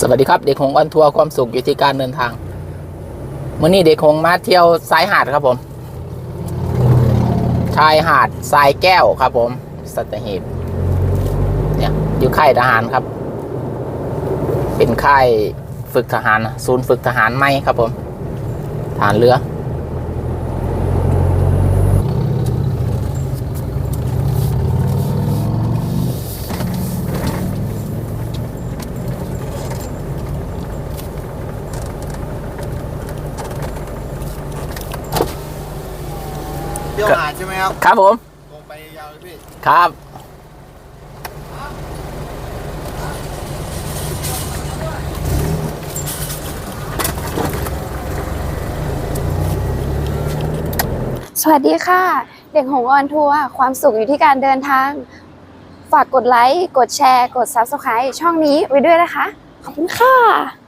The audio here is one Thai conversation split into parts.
สวัสดีครับเด็กหงออนทัวร์ความสุขอยู่ที่การเดินทางมื่อนี้เด็กหงมาเที่ยวสายหาดครับผม ชายหาดทรายแก้วครับผมสัตหีบเนี่ยอยู่ค่ายทหารครับ เป็นค่ายฝึกทหาร ศูนย์ฝึกทหารไม่ครับผมฐานเรือ ยวหาดใช่ไหมครับครับผมลงไปยาวเลยพี่ครับสวัสดีค่ะ เด็กหงส์ออนทัวร์ความสุขอยู่ที่การเดินทาง ฝากกดไลค์ กดแชร์ กด Subscribe ช่องนี้ไว้ด้วยนะคะ ขอบคุณค่ะ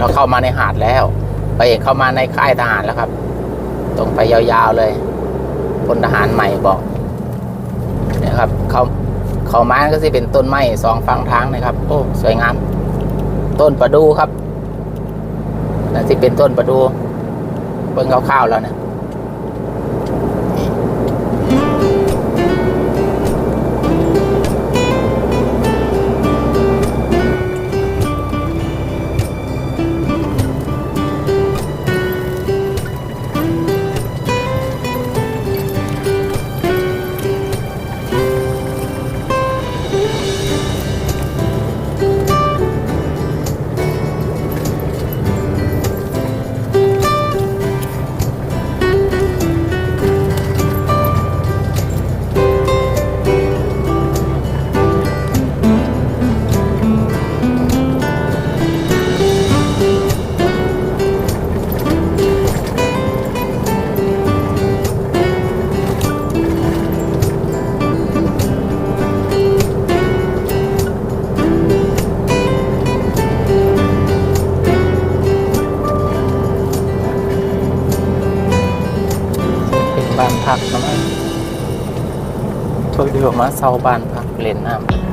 เราเข้ามาในหาดแล้วไปเอกเข้ามาในค่ายทหารแล้วครับ ตรงไปยาวๆเลยพลทหารใหม่บอกเนี่ยครับเขาเขาไม้ก็สิเป็นต้นไม้สองฝั่งทางนะครับ โอ้สวยงามต้นประดูครับนั่นสิเป็นต้นประดูเบิ่งคร่าวๆแล้วเนี่ย ช่วยเดียวมาเซาบ้านพักเล่นน้ำ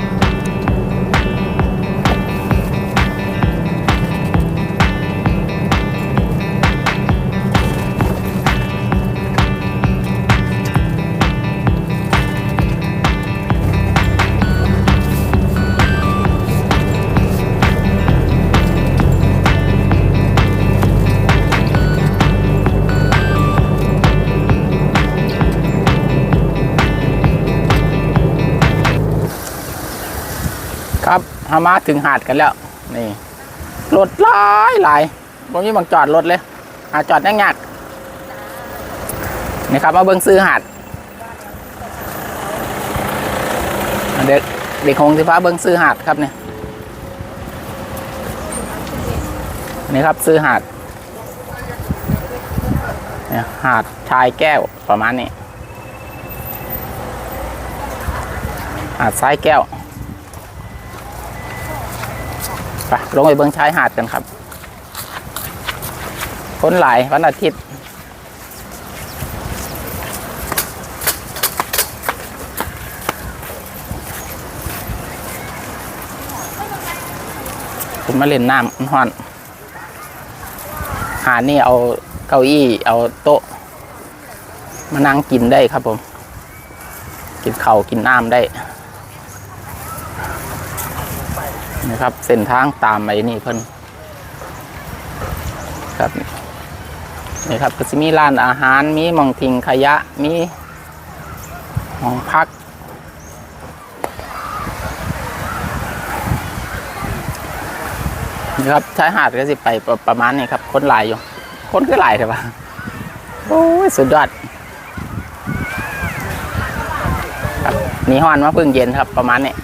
ครับฮามาถึงหาดกันแล้ว นี่รถหลายหลายผมยังบังจอดรถเลยหาจอดยากๆนี่ครับมาเบิ้งซื้อหาดเด็กเด็กคงสิฟ้าเบิ้งซื้อหาดครับเนี่ยนี่ครับซื้อหาดเนี่ยหาดชายแก้วประมาณนี้หาดทรายแก้ว ไปลงไปเบิ้งชายหาดกันครับ คนหลายวันอาทิตย์ผมมาเล่นน้ำมันฮ้อน หาดนี่เอาเก้าอี้เอาโต๊ะ มานั่งกินได้ครับผม กินเขากินน้ำได้ นะครับ เส้นทางตามไปนี่เพิ่นครับนี่ครับก็จะมีร้านอาหารมีมองทิ้งขยะมีห้องพัก นี่ครับชายหาดก็สิไปประประมาณนี้ครับ คนหลายอยู่ คนก็หลายใช่ปะโอ้ยสุดยอดครับนี่ห้อนมาเพิ่งเย็นครับประมาณนี้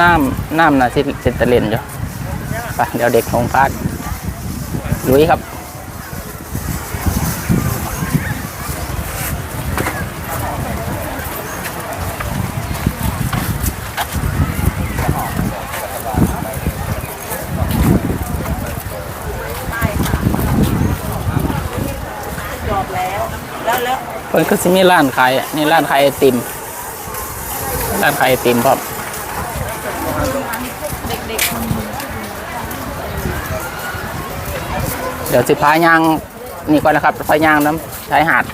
น้ำน้ำนะสิสิตะเลนอยู่ไปเดี๋ยวเด็กลงพาดลุยครับเพิ่นก็สิมีร้านขายนี่ร้านขายไอติมร้านขายไอติมครับ เดี๋ยวสิพายางนี่ก่อนนะครับพายางน้ำชายหาด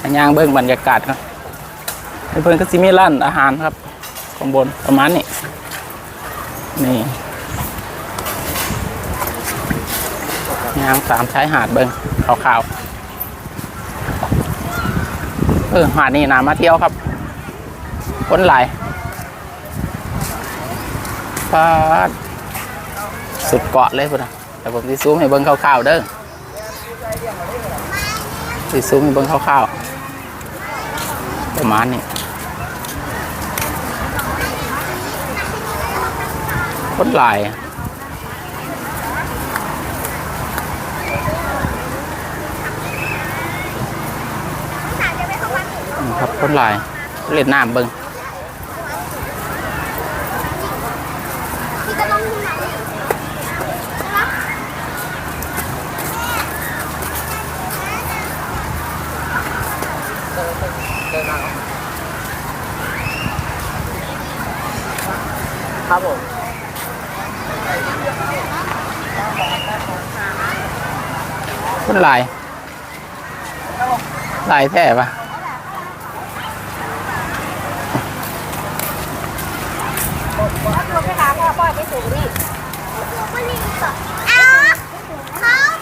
พายางเบื้องบรรยากาศครับเพิ่อนก็สิมีร้านอาหารครับข้างบนประมาณนี้นี่ยางสามชายหาดเบิ้งขาวๆเออหาดนี่นามาเที่ยวครับคนหลาย ปาดสุดเกาะเลยพุ่นนะแต่ผมที่ซูมให้เบิ้งคร่าวๆเด้อที่ซูมให้เบิ้งคร่าวๆประมาณนี้คนหลายครับคนหลายเล่นน้ำเบิ้ง ครับผมคนหลายหลายแท้ปะ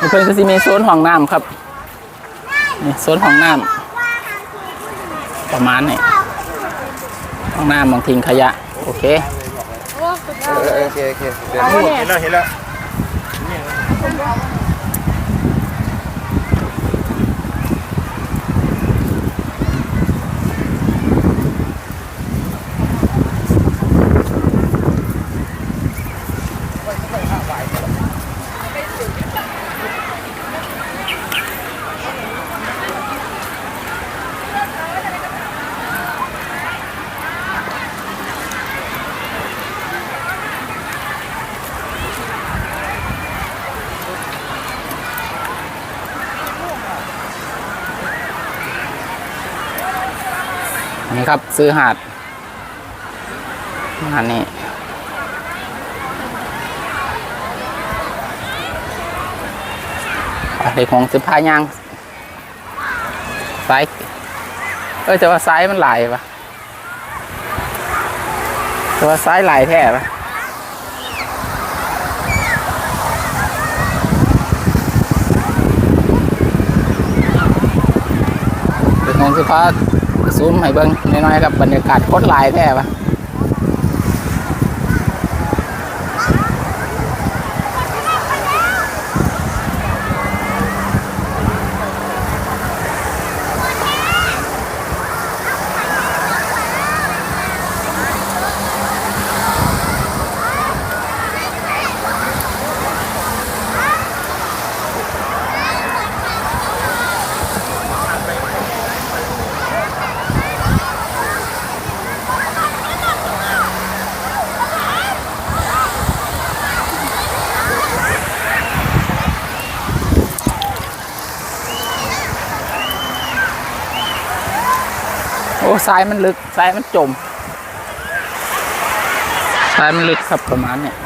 เพื่อนก็จะมีโซนห้องน้ำครับนี่โซนห้องน้ำประมาณนี้ห้องน้ำบางทิ้งขยะ โอเค โอเคโอเคเดี๋ยวเห็นแล้วเห็นแล้ว นี่ครับ ซื้อหาดหาดนี้อะเด็กของสิพายางซ้ายเออจะว่าซ้ายมันไหลปะจะว่าซ้ายหลแท้ปะเด็กของสิพา ซูมให้เบิ้งน้อยๆกับบรรยากาศโคตรลายแท้ปะ โอ้ทรายมันลึกทรายมันจมทรายมันลึกครับประมาณเนี่ย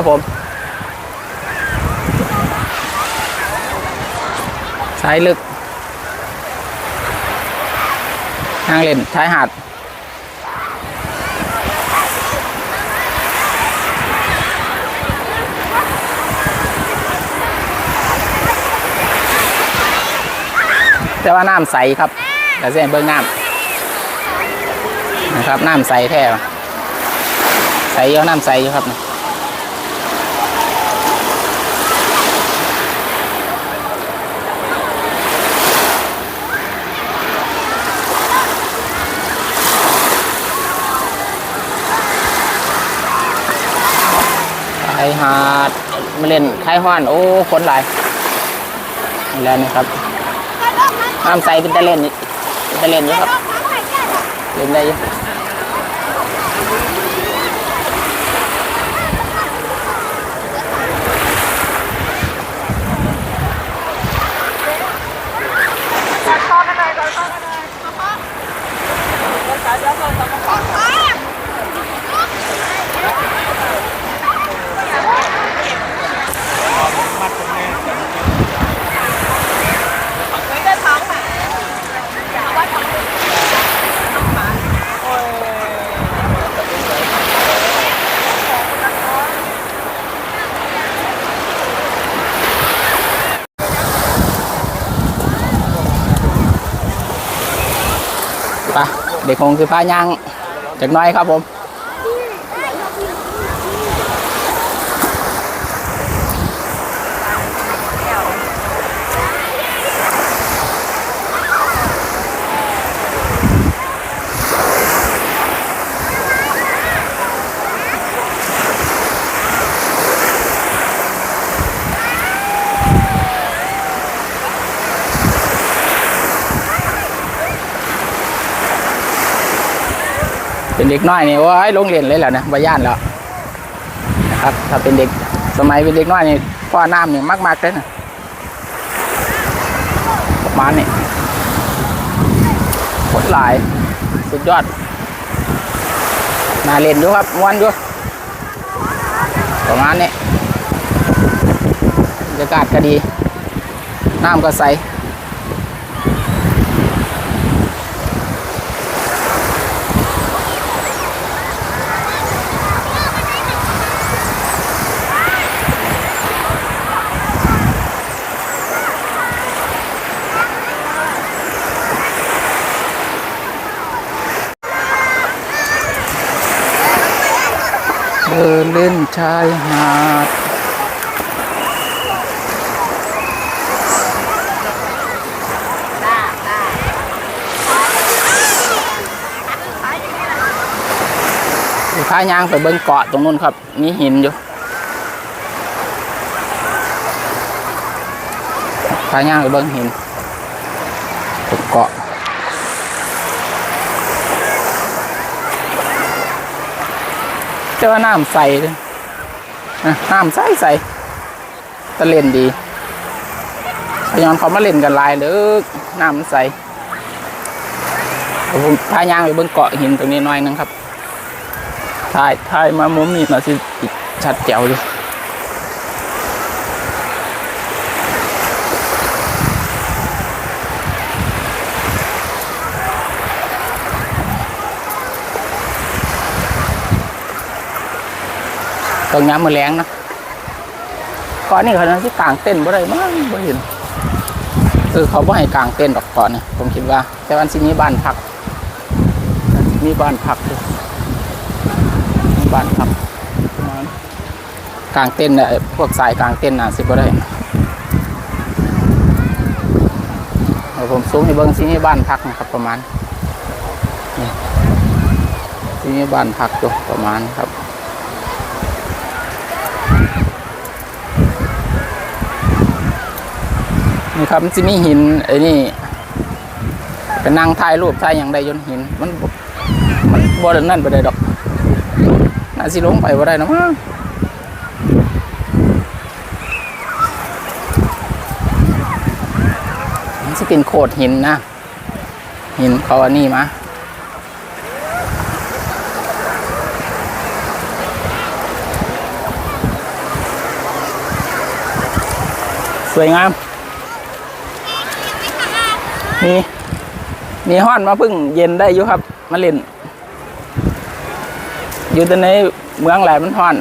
ครับผมทรายลึกทางเล่นชายหาดแต่ว่าน้ำใสครับแต่เส้นเบิ้งน้ำนะครับน้ำใสแท้ใสเยอะน้ำใสอยู่ครับค ชายหาดมา เล่นคลายห้อน โอ้คนหลายนี่แหล้วนี่ครับน้ำใสเป็นตะเล่นนี่เป็นตะเล่นอยู่ครับเล่นได้อยู่ไป เด็กคงคือพายังจากน้อยครับผม เป็นเด็กน้อยนี่ว่าให้ลงเรียนเลยแหละนะบาย่านแล้วนะครับ ถ้าเป็นเด็กสมัยเป็นเด็กน้อยนี่พ่อน้ำเนี่ยมากๆเลยนะประมาณนี้คตรหลาย สุดยอดมาเล่นดูครับม้วนดูประมาณนี้บรรยากาศก็ดี น้ำก็ใส ดินเล่นชายหาด พายางไปเบิ้งเกาะตรงนู้นครับ มีหินอยู่พายางไปเบิ้งหินตรงเกาะ เจอน้ำใสน้ำใสใสตะเล่นดีพยอนเขามาเล่นกันลายเลยน้ำมันใสผมพายางไปเบิ่งเกาะหินตรงนี้หน่อยนึงครับถ่ายถ่ายมามุมนี้หน่อยสิชัดแจ๋วเลย ตรงนี้มือแรงนะก่อนนี่เขาที่กลางเต้นบ่ได้มั้งบ่เห็นเออเขาบ่ให้กลางเต้นดอกก่อนนี่ผมคิดว่า แต่วันสิมีบ้านพักมีบ้านพักด้วยมีบ้านพักกลางเต้นเนี่ยพวกสายกลางเต้นน่ะสิบ่ได้เดี๋ยผมสูงให้เบิ้งสิมีบ้านพักนะครับประมาณนี่สิมีบ้านพักอยู่ประมาณครับ นี่ครับมันจะมีหินไอ้นี่เป็นนั่งถ่ายรูปถ่ายอย่างใดยนหิน มันมันบ่ได้นั่นไปได้ดอกน่าสิลงไปบ่ได้นะมั้งมันจะเป็นโขดหินนะ หินเขาอันนี้มาสวยงาม มีมีห้อนมาพึ่งเย็นได้อยู่ครับ มาเล่น อยู่ต่ในเมืองแหลมันห้อน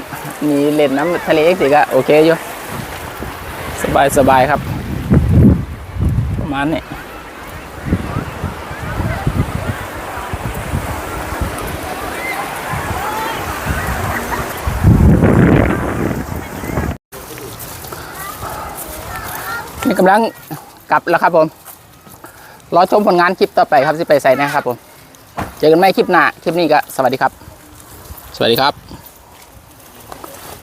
มีเล่นน้ำทะเลสิก็โอเคอยู่ สบายสบายครับ ประมาณนี้นี่กำลังกลับแล้วครับผม รอชมผลงานคลิปต่อไปครับที่ไปใส่นะครับผม เจอกันใหม่คลิปหน้า คลิปนี้ก็สวัสดีครับ สวัสดีครับ